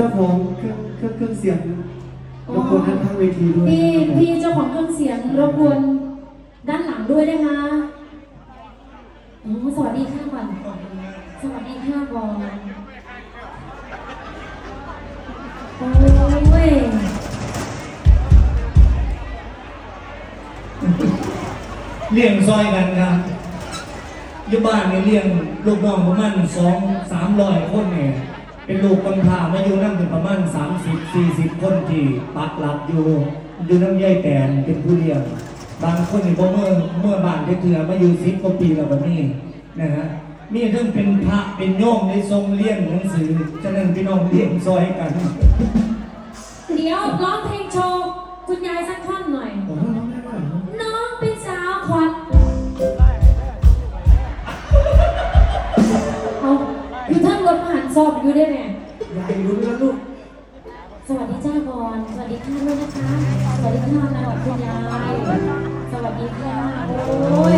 ครับผมเครื่องเครื่องเครื่องเสียงรบกวนท่านทางเวทีด้วยพี่นะครับผมพี่เจ้าของเครื่องเสียงรบกวนด้านหลังด้วยนะคะอ๋อสวัสดีค่ะก่อนสวัสดีค่ะก่อนโอ้ยเลี้ยงซอยกันครับอยู่บ้านเนี่ยเลี้ยงลูกน้องประมาณสองสามร้อยคนเนี่ยเป็น ลูกกำพร้ามาอยู่นั่งเป็นประมาณสามสิบสี่สิบคนที่ปักหลักอยู่อยู่น้ำใยแตนเป็นผู้เลี้ยงบางคนนี่พอเมื่อเมื่อบานเถื่อมาอยู่สิบกว่าปีแล้วแบบนี้นะฮะนี่เรื่องเป็นพระเป็นโยมในทรงเลี้ยงหนังสือฉะนั้นพี่น้องเลี้ยงซอยกันเดี๋ยวร้องเพลงโชว์คุณยายสักท่อนหน่อย น้องเป็นสาวขวัญเอาอยู่ท่านรถมหันสอบอยู่ได้ไหม ยายรู้แล้วลูก สวัสดีจ้าบอลสวัสดีค่ะด้วยนะคะ สวัสดีค่ะนะคุณยาย สวัสดีค่ะ โอ้ย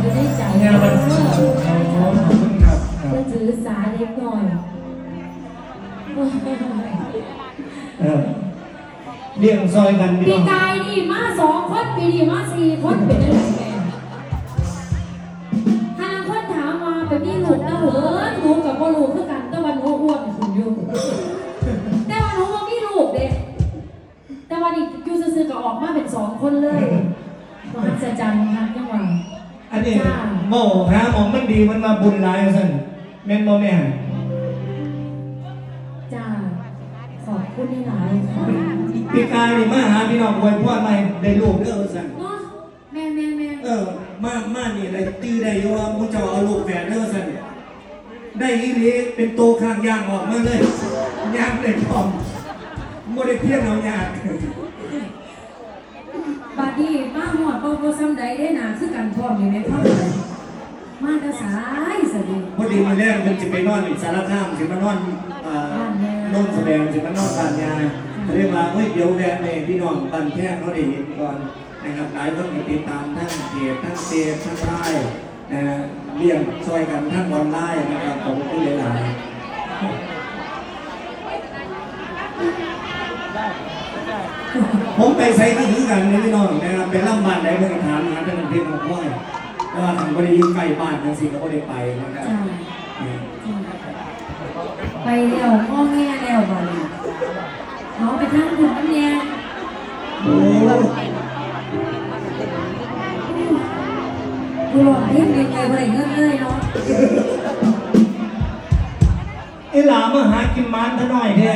อยู่ในใจงานวันศุกร์ขอบคุณครับจะถือสาเล็กหน่อยเออเลี้ยงซอยกันพี่ปีน้องกายนี่มาสองคนปีนี้มาสี่คนเป็นได้หลายแม่ถ้าคนถามมาแบบนี้หลูกนะเหรอหนูกับพ่อลูกคือกัน อกมาเป็นสองคนเลยมหัศจรรย์ครับจังหวะอันนี้จ้าโม่หาหมองมันดีมันมาบุญหลายสั่นแม่นบ่แม่จ้าขอบคุณที่หลายค่ะปีกายนี่มาหาพี่น้องอวยพรมาให้ได้ลูกเด้อสั่นเนาะแม่แม่แม่เออมามานี่อะไรตื้อได้อยู่ว่ามูเจ้าเอาลูกแฝดเด้อสั่นได้อีหลีเป็นโตข้างย่างออกมาเลยย่างเลยพร้อมบ่ได้เพียงเอาย่างบาดนี้ มาหัวโปโปซ้ำใดได้หนาคือกันพร้อมอยู่ในพ่อมาแตะสายสดีพอดีมื้อแรกมันสิไปนอนอีกสารคามสิมานอนเอ่อโนนแสดงสิมานอนบ้านยายเรียกว่าเฮ้ยเดี๋ยวแวะในพี่น้องบ้านแท้เขาได้เห็นก่อนนะครับหลายคนก็ติดตามทั้งเพจทั้งเฟซทั้งไลน์นะฮะเลี้ยงช่วยกันทั้งออนไลน์นะครับผมก็เลยหลายผมไป ใส่ที่ถือกันในพี่น้องนะครับไปล่ำบ้านใดเพื่อนถามหาท่านเพียงของพ่อยแต่ว่าทางบริยุใกล้บ้านจังสิก็บ่ได้ไปนะครับจ้าอืมไปแล้วพ่อแม่แล้วบาดนี้เขาไปทางคุณน้ำแยงโอ้กูหลอกเรียกเรียนเลยบ่ได้เงินเลยเนาะไอ้หลามาหากินมันซะหน่อยแท้